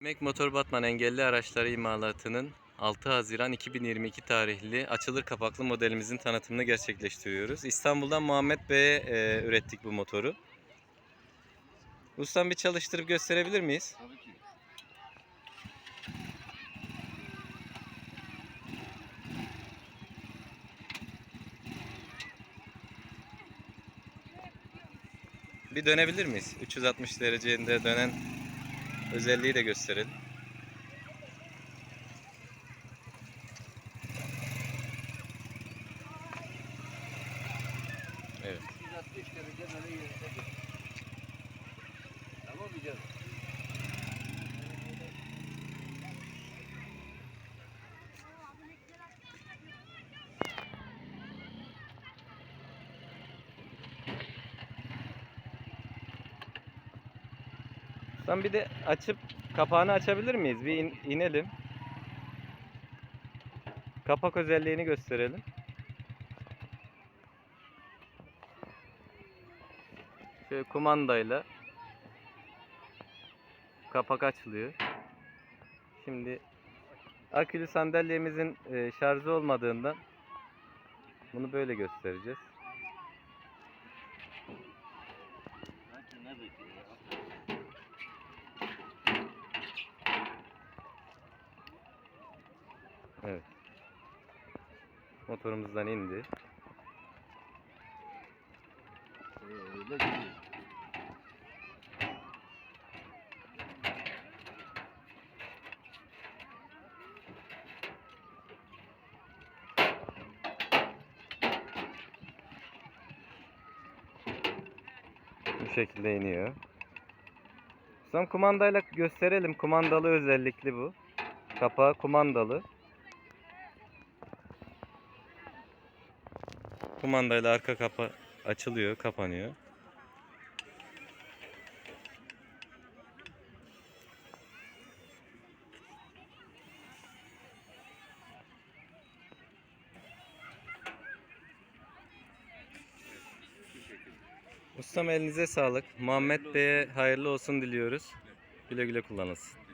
Mek Motor Batman engelli araçları imalatının 6 Haziran 2022 tarihli açılır kapaklı modelimizin tanıtımını gerçekleştiriyoruz. İstanbul'dan Muhammed Bey'e e, ürettik bu motoru. Ustam bir çalıştırıp gösterebilir miyiz? Tabii ki. Bir dönebilir miyiz? 360 derecede dönen özelliği de gösterelim. Evet. 160 derece böyle yerinde dur. Tamam mı canım? Ustam bir de açıp kapağını açabilir miyiz? Bir in- inelim. Kapak özelliğini gösterelim. Şöyle kumandayla kapak açılıyor. Şimdi akülü sandalyemizin e, şarjı olmadığından bunu böyle göstereceğiz. Evet. Motorumuzdan indi. Öyle gidiyor. Bu şekilde iniyor. Son kumandayla gösterelim. Kumandalı özellikli bu. Kapağı kumandalı. Kumandayla arka kapı açılıyor, kapanıyor. Ustam elinize sağlık. Muhammed Bey'e hayırlı olsun diliyoruz. Güle güle kullanılsın.